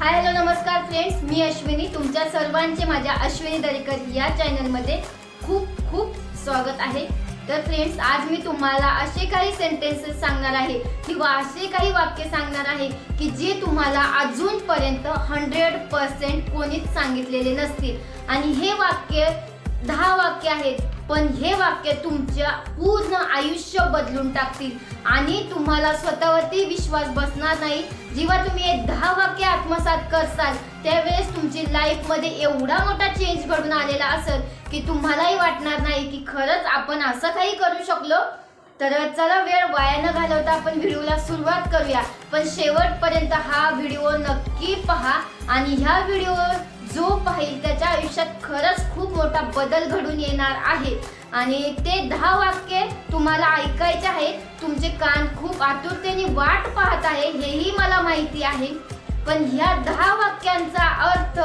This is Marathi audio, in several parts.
हाय हॅलो नमस्कार फ्रेंड्स मी अश्विनी. तुमच्या सर्वांचे माझ्या अश्विनी दरेकर या चॅनलमध्ये खूप खूप स्वागत आहे. तर फ्रेंड्स आज मी तुम्हाला असे काही सेंटेन्सेस सांगणार आहे किंवा असे काही वाक्य सांगणार आहे की जे तुम्हाला अजूनपर्यंत हंड्रेड पर्सेंट कोणीच सांगितलेले नसतील. आणि हे वाक्य दहा वाक्य आहेत. पण हे वाक्य तुमच्या पूर्ण आयुष्य बदलून टाकतील. आणि तुम्हाला स्वतःवरती विश्वास बसणार नाही. जेव्हा तुम्ही हे दहा वाक्य आत्मसात करसाल त्यावेळेस तुमची लाईफमध्ये एवढा मोठा चेंज घडून आलेला असेल की तुम्हालाही वाटणार नाही की खरंच आपण असं काही करू शकलो. तर चला वेळ वाया न घालवता आपण व्हिडिओला सुरुवात करूया. पण शेवटपर्यंत हा व्हिडिओ नक्की पहा आणि ह्या व्हिडिओ जो पाहिल त्याच्या आयुष्यात खरंच खूप मोठा बदल घडून येणार आहे. आणि ते दहा वाक्य तुम्हाला ऐकायचे आहे तुमचे कान खूप आतुरतेने वाट पाहत आहे हेही मला माहिती आहे. पण ह्या दहा वाक्यांचा अर्थ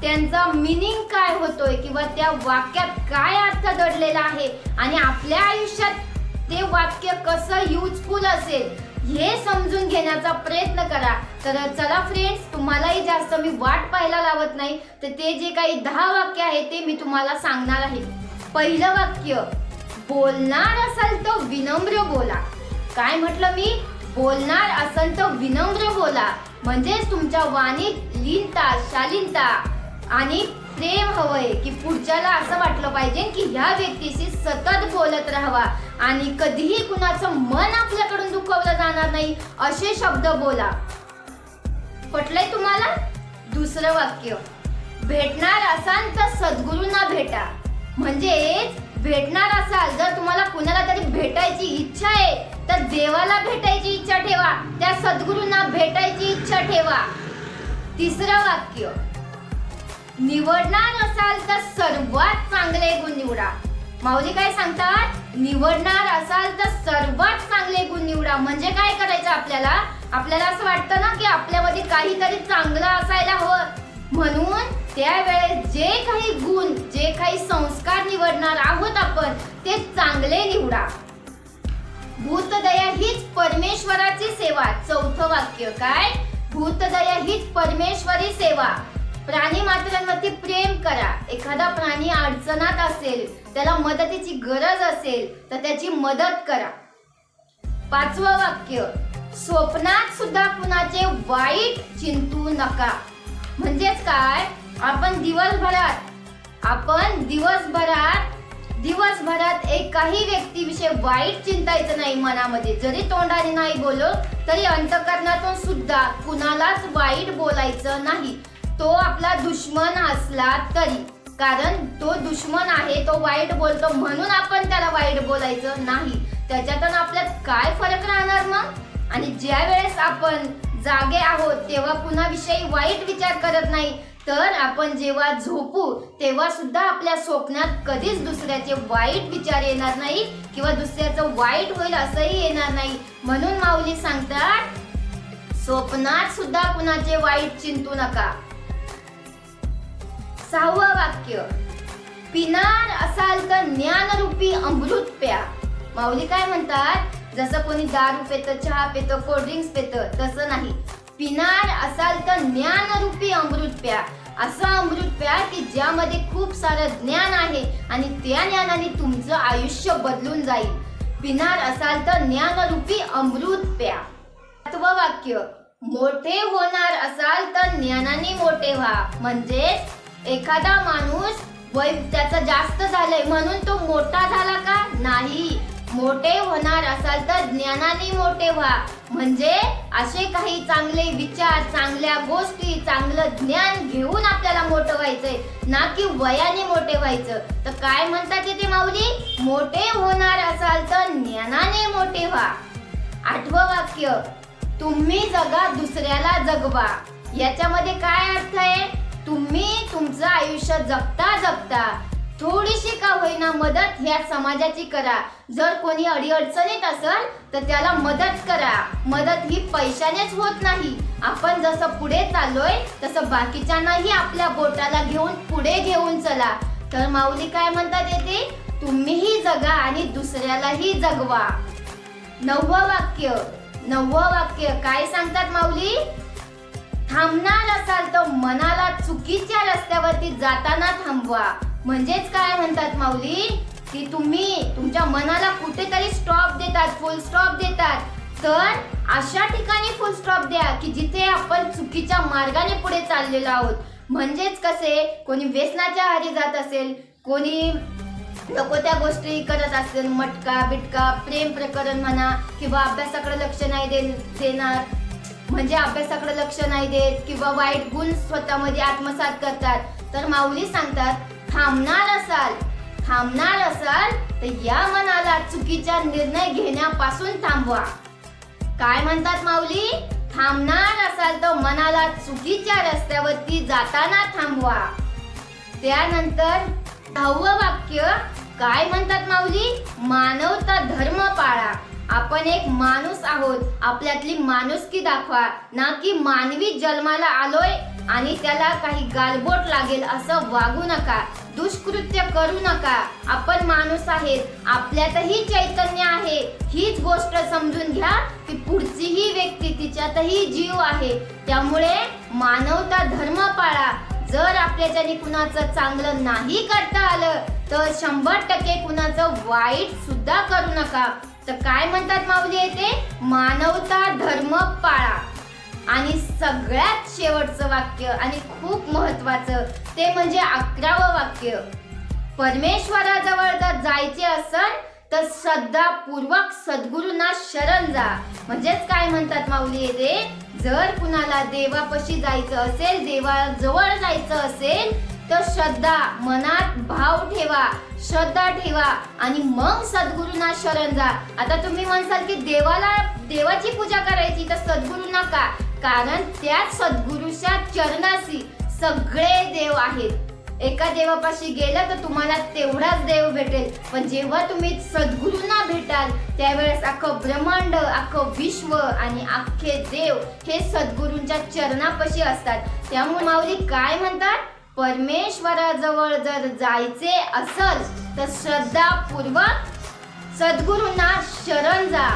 त्यांचा मिनिंग काय होतोय किंवा त्या वाक्यात काय अर्थ दडलेला आहे? आणि आपल्या आयुष्यात ते वाक्य कसं युजफुल असेल? हे समजून घेण्याचा प्रयत्न करा. तर चला फ्रेंड्स तुम्हालाही जास्त मी वाट पाहायला लावत नाही. तर ते जे काही दहा वाक्य आहे ते मी तुम्हाला सांगणार आहे. पहिलं वाक्य बोलणार असाल तर विनम्र बोला. काय म्हटलं मी? बोलणार असाल तर विनम्र बोला. म्हणजेच तुमच्या वाणीत लीनता शालीनता. आणि प्रेम हवंय की पुढच्याला असं वाटलं पाहिजे की ह्या व्यक्तीशी सतत बोलत राहावा. आणि कधीही कुणाचं मन आपल्याकडून दुखवलं जाणार नाही असे शब्द बोला. पटलंय तुम्हाला? दुसरं वाक्य. भेटणार असाल तर सद्गुरूंना भेटा. म्हणजेच भेटणार असाल जर तुम्हाला कुणाला तरी भेटायची इच्छा आहे तर देवाला भेटायची इच्छा ठेवा. त्या सद्गुरूंना भेटायची इच्छा ठेवा. तिसरं वाक्य. निवडणार असाल तर सर्वात चांगले गुण निवडा. माऊली काय सांगतात? निवडणार असाल तर सर्वात चांगले गुण निवडा. म्हणजे काय करायचं आपल्याला? आपल्याला असं वाटतं ना की आपल्यामध्ये काहीतरी चांगलं असायला हवं. म्हणून त्यावेळेस जे काही गुण जे काही संस्कार निवडणार आहोत आपण ते चांगले निवडा. भूतदया हीच परमेश्वराची सेवा. चौथं वाक्य काय? भूतदया हीच परमेश्वरी सेवा. प्राणी मात्रांवरती प्रेम करा. एखादा प्राणी अडचणात असेल त्याला मदतीची गरज असेल तर त्याची मदत करा. पाचवं वाक्य स्वप्नात सुद्धा कुणाचे वाईट चिंतू नका. म्हणजेच काय? आपण दिवसभरात आपण दिवसभरात दिवसभरात एकाही व्यक्तीविषयी वाईट चिंतायचं नाही मनामध्ये. जरी तोंडाने नाही बोललो तरी अंतकरणातून सुद्धा कुणालाच वाईट बोलायचं नाही. तो आपला दुश्मन असला तरी. कारण तो दुश्मन आहे तो वाईट बोलतो. म्हणून आपण त्याला वाईट बोलायचं नाही. त्याच्यातून आपल्यात काय फरक राहणार मग? आणि ज्या वेळेस आपण जागे आहोत तेव्हा कुणाविषयी वाईट विचार करत नाही. तर आपण जेव्हा झोपू तेव्हा सुद्धा आपल्या स्वप्नात कधीच दुसऱ्याचे वाईट विचार येणार नाही किंवा दुसऱ्याचं वाईट होईल असंही येणार नाही. म्हणून माऊली सांगतात स्वप्नात सुद्धा कुणाचे वाईट चिंतू नका. सहावं वाक्य. पिनार असाल तर ज्ञानरूपी अमृत प्या. माऊली काय म्हणतात? जसं कोणी दारू पेतं चहा पेतं कोल्ड्रिंक्स पेतं तसं नाही. पिनार असाल तर ज्ञानरूपी अमृत प्या. असं अमृत प्या की ज्यामध्ये खूप सारं ज्ञान आहे आणि त्या ज्ञानाने तुमचं आयुष्य बदलून जाईल. पिनार असाल तर ज्ञानरूपी अमृत प्या. सातवं वाक्य. मोठे होणार असाल तर ज्ञानाने मोठे व्हा. म्हणजेच एखादा माणूस वय त्याचं जास्त झालंय म्हणून तो मोठा झाला का? नाही. मोठे होणार असाल तर ज्ञानाने मोठे व्हा. म्हणजे असे काही चांगले विचार चांगल्या गोष्टी चांगलं ज्ञान घेऊन आपल्याला मोठं व्हायचंय. ना की वयाने मोठे व्हायचं. तर काय म्हणतात ते माऊली? मोठे होणार असाल तर ज्ञानाने मोठे व्हा. आठवं वाक्य. तुम्ही जगा दुसऱ्याला जगवा. याच्यामध्ये काय अर्थ आहे? तुम्ही तुमचं आयुष्य जगता जगता थोडीशी का होईना मदत ह्या समाजाची करा. जर कोणी अडीअडचणीत असेल तर त्याला मदत करा. मदत ही पैशानेच होत नाही. आपण जसं पुढे चाललोय तसं बाकीच्यांनाही आपल्या बोटाला घेऊन पुढे घेऊन चला. तर माऊली काय म्हणतात येते? तुम्हीही जगा आणि दुसऱ्यालाही जगवा. नववं वाक्य. नववं वाक्य काय सांगतात माऊली? थांबणार असाल तर मनाला चुकीच्या रस्त्यावरती जाताना थांबवा. म्हणजेच काय म्हणतात माऊली? की तुम्ही तुमच्या मनाला कुठेतरी स्टॉप देतात फुल स्टॉप देतात. तर अशा ठिकाणी फुल स्टॉप द्या की जिथे आपण चुकीच्या मार्गाने पुढे चाललेलो आहोत. म्हणजेच कसे? कोणी व्यसनाच्या आहारी जात असेल कोणी नको त्या गोष्टी करत असेल मटका बिटका प्रेम प्रकरण म्हणा किंवा अभ्यासाकडे लक्ष नाही दे देणार. म्हणजे अभ्यासाकडे लक्ष नाही देत किंवा वाईट गुण स्वतःमध्ये आत्मसात करतात. तर माऊली सांगतात थांबणार असाल थांबणार असाल तर या मनाला चुकीचा निर्णय घेण्यापासून थांबवा. काय म्हणतात माऊली? थांबणार असाल तर मनाला चुकीच्या रस्त्यावरती जाताना थांबवा. त्यानंतर दहावं वाक्य काय म्हणतात माऊली? मानवता धर्म पाळा. आपण एक माणूस आहोत. आपल्यातली माणुसकी दाखवा. ना की मानवी जन्माला आलोय आणि त्याला काही गालबोट लागेल असं वागू नका. दुष्कृत्य करू नका. आपण माणूस आहेत. आपल्यातही चैतन्य आहे. हीच गोष्ट समजून घ्या की पुढचीही व्यक्ती तिच्यातही जीव आहे. त्यामुळे मानवता धर्म पाळा. जर आपल्याच्याने कुणाचं चांगलं नाही करता आलं तर शंभर टक्के कुणाचं वाईट सुद्धा करू नका. तर काय म्हणतात माऊली येते मानवता धर्म पाळा. आणि सगळ्यात शेवटचं वाक्य आणि खूप महत्वाचं ते म्हणजे अकरावं वाक्य. परमेश्वराजवळ जर जायचे असेल तर श्रद्धापूर्वक सद्गुरूंना शरण जा. म्हणजेच काय म्हणतात माऊली येते जर कुणाला देवापशी जायचं असेल देवाजवळ जायचं असेल तर श्रद्धा मनात भाव ठेवा श्रद्धा ठेवा आणि मग सद्गुरूंना शरण जा. आता तुम्ही म्हणसाल की देवाला देवाची पूजा करायची तर सद्गुरूंना का? कारण त्याच सद्गुरूच्या चरणाशी सगळे देव आहेत. एका देवापाशी गेलं तर तुम्हाला तेवढाच देव भेटेल. पण जेव्हा तुम्ही सद्गुरूंना भेटाल त्यावेळेस अख्खं ब्रह्मांड अख्खं विश्व आणि अख्खे देव हे सद्गुरूंच्या चरणापाशी असतात. त्यामुळे माऊली काय म्हणतात? परमेश्वराजवळ जर जायचे असल तर श्रद्धापूर्वक सद्गुरूंना शरण जा.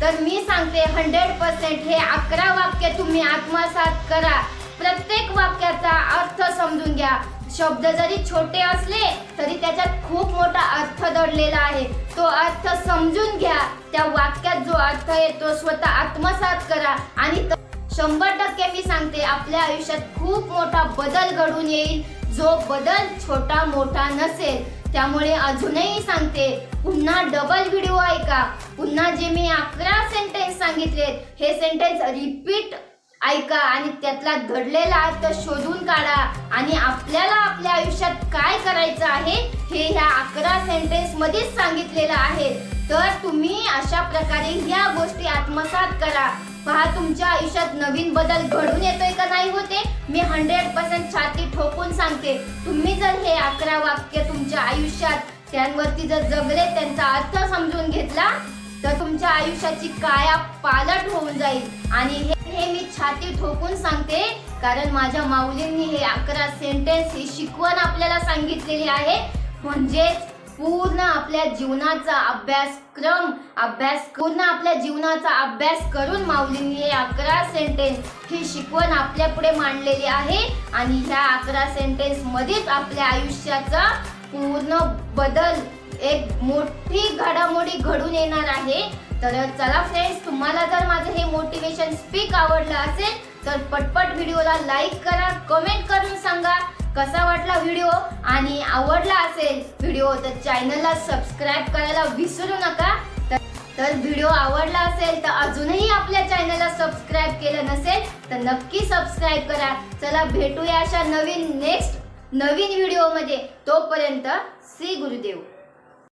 तर मी सांगते हंड्रेड पर्सेंट हे अकरा वाक्य तुम्ही आत्मसात करा. प्रत्येक वाक्याचा अर्थ समजून घ्या. शब्द जरी छोटे असले तरी त्याच्यात खूप मोठा अर्थ दडलेला आहे. तो अर्थ समजून घ्या. त्या वाक्यात जो अर्थ आहे तो स्वतः आत्मसात करा आणि शंभर टक्के मी सांगते आपल्या आयुष्यात खूप मोठा बदल घडून येईल. जो बदल छोटा मोठा नसेल त्यामुळे अजूनही सांगते पुन्हा डबल व्हिडिओ ऐका. पुन्हा जे मी अकरा सेंटेन्स सांगितलेत हे सेंटेन्स रिपीट ऐका आणि त्यातला घडलेला अर्थ शोधून काढा. आणि आपल्याला आपल्या आयुष्यात काय करायचं आहे हे ह्या अकरा सेंटेन्स मध्येच सांगितलेलं आहे. तर तुम्ही अशा प्रकारे ह्या गोष्टी आत्मसात करा. पहा तुमच्या आयुष्यात नवीन बदल घडून येतोय का नाही होते? मी हंड्रेड पर्सेंट छाती ठोकून सांगते. तुम्ही जर हे अकरा वाक्य तुमच्या आयुष्यात त्यांवरती जर जगले त्यांचा अर्थ समजून घेतला तर तुमच्या आयुष्याची काया पालट होऊन जाईल. आणि हे हे मी छाती ठोकून सांगते कारण माझ्या माऊलींनी हे अकरा सेंटेन्स ही शिकवण आपल्याला सांगितलेली आहे. म्हणजेच पूर्ण आपल्या जीवनाचा अभ्यासक्रम अभ्यास पूर्ण आपल्या जीवनाचा अभ्यास करून माऊलींनी हे अकरा सेंटेन्स ही शिकवण आपल्या पुढे मांडलेली आहे आणि ह्या अकरा सेंटेन्स मध्येच आपल्या आयुष्याचा पूर्ण बदल एक मोठी घडामोडी घडून येणार आहे. तर चला फ्रेंड्स तुम्हाला जर माझं हे मोटिवेशन स्पीक आवडलं असेल तर पटपट व्हिडिओला लाईक करा कमेंट करून सांगा. कसा वाटला व्हिडिओ आणि आवडला असेल व्हिडिओ तर चॅनलला सबस्क्राईब करायला विसरू नका. तर- तर व्हिडिओ आवडला असेल तर अजूनही आपल्या चॅनलला सबस्क्राईब केलं नसेल तर नक्की सबस्क्राईब करा. चला भेटूया अशा नवीन नेक्स्ट नवीन व्हिडिओमध्ये. तोपर्यंत श्री गुरुदेव.